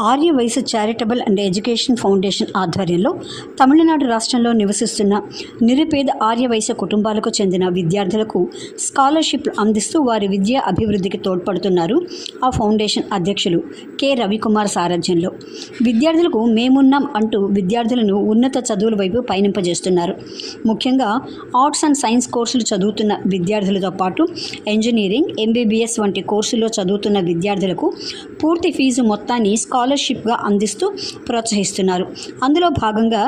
ఆర్య వయసు charitable and education foundation ఆధ్వర్యంలో తమిళనాడు రాష్ట్రంలో నివసిస్తున్న నిరుపేద ఆర్య వయసు కుటుంబాలకు చెందిన విద్యార్థులకు స్కాలర్షిప్లు అందిస్తూ వారి విద్యా అభివృద్ధికి తోడ్పడుతున్నారు ఆ ఫౌండేషన్ అధ్యక్షులు కె. రవికుమార్ సారథ్యంలో. విద్యార్థులకు మేమున్నాం అంటూ విద్యార్థులను ఉన్నత చదువుల వైపు పయనింపజేస్తున్నారు. ముఖ్యంగా ఆర్ట్స్ అండ్ సైన్స్ కోర్సులు చదువుతున్న విద్యార్థులతో పాటు ఇంజనీరింగ్ ఎంబీబీఎస్ వంటి కోర్సుల్లో చదువుతున్న విద్యార్థులకు పూర్తి ఫీజు మొత్తాన్ని స్కాలర్షిప్గా అందిస్తూ ప్రోత్సహిస్తున్నారు. అందులో భాగంగా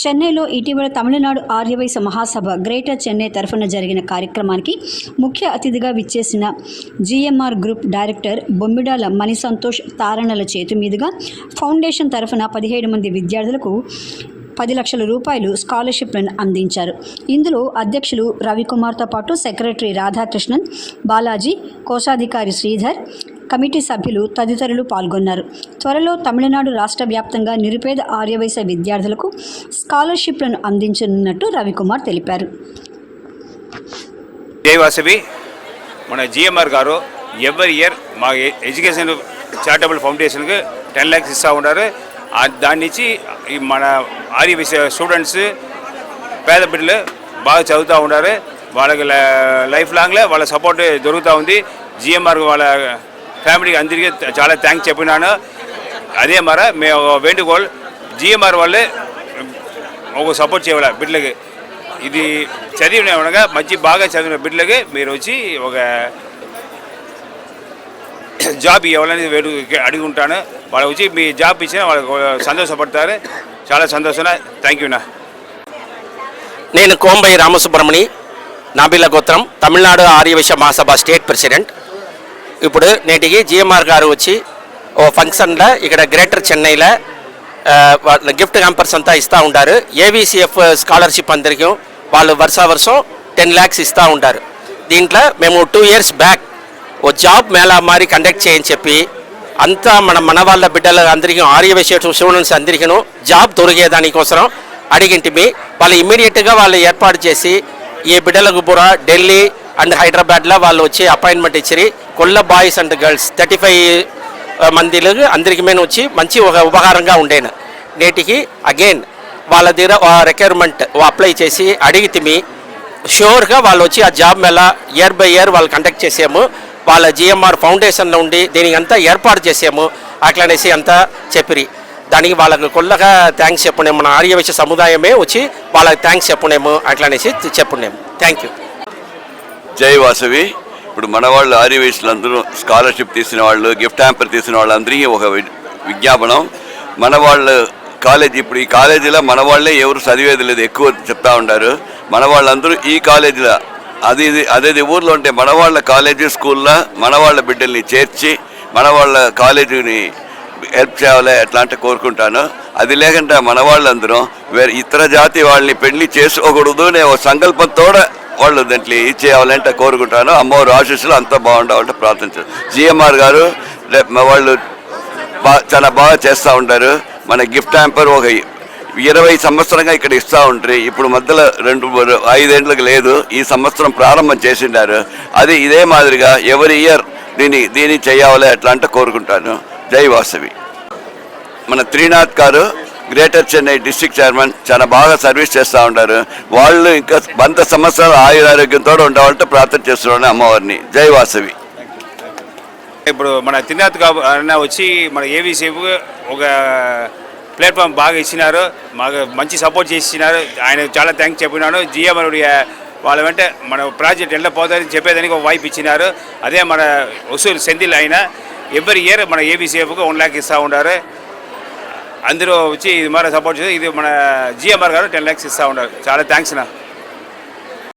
చెన్నైలో ఇటీవల తమిళనాడు ఆర్యవైశ్య మహాసభ గ్రేటర్ చెన్నై తరఫున జరిగిన కార్యక్రమానికి ముఖ్య అతిథిగా విచ్చేసిన GMR group director Bommidala Mani Santosh తారణల చేతి మీదుగా ఫౌండేషన్ తరఫున పదిహేడు మంది విద్యార్థులకు పది లక్షల రూపాయలు స్కాలర్షిప్లను అందించారు. ఇందులో అధ్యక్షులు రవికుమార్తో పాటు సెక్రటరీ రాధాకృష్ణన్ బాలాజీ కోశాధికారి శ్రీధర్ కమిటీ సభ్యులు తదితరులు పాల్గొన్నారు. త్వరలో తమిళనాడు రాష్ట్ర వ్యాప్తంగా నిరుపేద ఆర్యవైశ్య విద్యార్థులకు స్కాలర్షిప్లను అందించనున్నట్టు రవికుమార్ తెలిపారు. జై మన జిఎంఆర్ గారు ఎవ్రీ ఇయర్ మా ఎడ్యుకేషన్ చారిటబుల్ ఫౌండేషన్కి టెన్ ల్యాక్స్ ఇస్తూ ఉన్నారు. దాని నుంచి మన ఆర్య స్టూడెంట్స్ పేద బిడ్డలు బాగా చదువుతూ ఉన్నారు. వాళ్ళకి లైఫ్ లాంగ్లో వాళ్ళ సపోర్ట్ దొరుకుతూ ఉంది. జిఎంఆర్ వాళ్ళ ఫ్యామిలీకి అందరికీ చాలా థ్యాంక్స్ చెప్పినాను అదే మర మేము వేణుగోల్ జిఎంఆర్ వాళ్ళే ఒక సపోర్ట్ చేయాలి బిడ్డలకి. ఇది చదివిన ఉండగా మంచి బాగా చదివిన బిడ్డలకి మీరు వచ్చి ఒక జాబ్ ఇవ్వాలని వేడు అడిగి ఉంటాను. వాళ్ళు వచ్చి మీ జాబ్ ఇచ్చిన వాళ్ళకి సంతోషపడతారు. చాలా సంతోషం థ్యాంక్ యూనా నేను కోంబై రామసుబ్రమణి నాబిల్ల గోత్రం తమిళనాడు ఆర్యవైశ్య మహాసభ స్టేట్ ప్రెసిడెంట్. ఇప్పుడు నేటికి జిఎంఆర్ గారు వచ్చి ఓ ఫంక్షన్లో ఇక్కడ గ్రేటర్ చెన్నైలో వాళ్ళ గిఫ్ట్ హ్యాంపర్స్ అంతా ఇస్తూ ఉంటారు. ఏవిసిఎఫ్ స్కాలర్షిప్ అందరికీ వాళ్ళు వర్ష వర్షం టెన్ ల్యాక్స్ ఇస్తూ ఉంటారు. దీంట్లో మేము టూ ఇయర్స్ బ్యాక్ ఓ జాబ్ మేళా మారి కండక్ట్ చేయని చెప్పి అంతా మన మన వాళ్ళ బిడ్డల అందరికీ ఆర్యవైశ్య స్టూడెంట్స్ అందరికీ జాబ్ దొరికేదానికోసం అడిగింటిమి వాళ్ళు ఇమ్మీడియట్గా వాళ్ళు ఏర్పాటు చేసి ఈ బిడ్డలకు బుర ఢిల్లీ అండ్ హైదరాబాద్లో వాళ్ళు వచ్చి అపాయింట్మెంట్ ఇచ్చి కొల్ల boys and girls thirty five మందిలో అందరికి మేము వచ్చి మంచి ఒక ఉపకారంగా ఉండేను. నేటికి అగైన్ వాళ్ళ దగ్గర రిక్వైర్మెంట్ అప్లై చేసి అడిగితిమి షూర్గా వాళ్ళు వచ్చి ఆ job mela year by year వాళ్ళు కండక్ట్ చేసాము. వాళ్ళ జిఎంఆర్ ఫౌండేషన్లో ఉండి దీనికి అంతా ఏర్పాటు చేసాము. అట్లనేసి అంతా చెప్పిరి. దానికి వాళ్ళకు కొల్లగా థ్యాంక్స్ చెప్పునేము మన ఆర్యవేశ సముదాయమే వచ్చి వాళ్ళకి థ్యాంక్స్ చెప్పునేము అట్లనేసి చెప్పునేము థ్యాంక్ యూ జై వాసవి. ఇప్పుడు మన వాళ్ళు ఆర్యవేశ్యులు అందరూ స్కాలర్షిప్ తీసిన వాళ్ళు గిఫ్ట్ హ్యాంపర్ తీసిన వాళ్ళందరికీ ఒక వి- విజ్ఞాపనం. మన వాళ్ళు కాలేజ్ ఇప్పుడు ఈ కాలేజీలో మన వాళ్ళే ఎవరు చదివేది లేదు ఎక్కువ చెప్తా ఉంటారు మన వాళ్ళందరూ ఈ కాలేజీలో అది ఇది అదేది ఊర్లో ఉంటే మన వాళ్ళ కాలేజీ స్కూల్లో మన వాళ్ళ బిడ్డల్ని చేర్చి మన వాళ్ళ కాలేజీని హెల్ప్ చేయాలి ఎట్లా అంటే కోరుకుంటాను. అది లేకుండా మన వాళ్ళందరం వేరే ఇతర జాతి వాళ్ళని పెళ్ళి చేసుకోకూడదు అనే ఒక సంకల్పంతో వాళ్ళు దాంట్లో ఇచ్చేయాలంటే కోరుకుంటాను. అమ్మవారు ఆశీస్సులు అంతా బాగుండాలంటే ప్రార్థించారు జిఎంఆర్ గారు వాళ్ళు చాలా బాగా చేస్తూ ఉంటారు. మన గిఫ్ట్ హ్యాంపర్ ఒక ఇరవై సంవత్సరంగా ఇక్కడ ఇస్తూ ఉంటారు. ఇప్పుడు మధ్యలో రెండు ఐదేండ్లకు లేదు. ఈ సంవత్సరం ప్రారంభం చేసిండారు. అది ఇదే మాదిరిగా ఎవరి ఇయర్ దీని దీన్ని చేయాలి అట్లా అంటే కోరుకుంటాను. జై వాసవి. మన త్రీనాథ్ గారు గ్రేటర్ చెన్నై డిస్ట్రిక్ట్ చైర్మన్ చాలా బాగా సర్వీస్ చేస్తూ ఉంటారు వాళ్ళు ఇంకా వంద సంవత్సరాల ఆయురారోగ్యంతో ఉండవాలంటే ప్రార్థన చేస్తున్నాను అమ్మవారిని. జై వాసవి. ఇప్పుడు మన తిన్నాత్ కాబు అన్న వచ్చి మన ఏవీసీపు ఒక ప్లాట్ఫామ్ బాగా ఇచ్చినారు. మాకు మంచి సపోర్ట్ చేసినారు ఆయన చాలా థ్యాంక్స్ చెప్పినాను. జిఎం వాళ్ళ వెంట మన ప్రాజెక్ట్ ఎలా పోతుందని చెప్పేదానికి ఒక వైపు ఇచ్చినారు. అదే మన వసూలు సెంధిల్ ఆయన. ఎవ్రీ ఇయర్ మన ఏబీసీఎఫ్కి వన్ ల్యాక్ ఇస్తూ ఉన్నారు. అందరూ వచ్చి ఇది మరి సపోర్ట్ చేసి ఇది మన జిఎంఆర్ గారు టెన్ ల్యాక్స్ ఇస్తూ ఉన్నారు చాలా థ్యాంక్స్ నా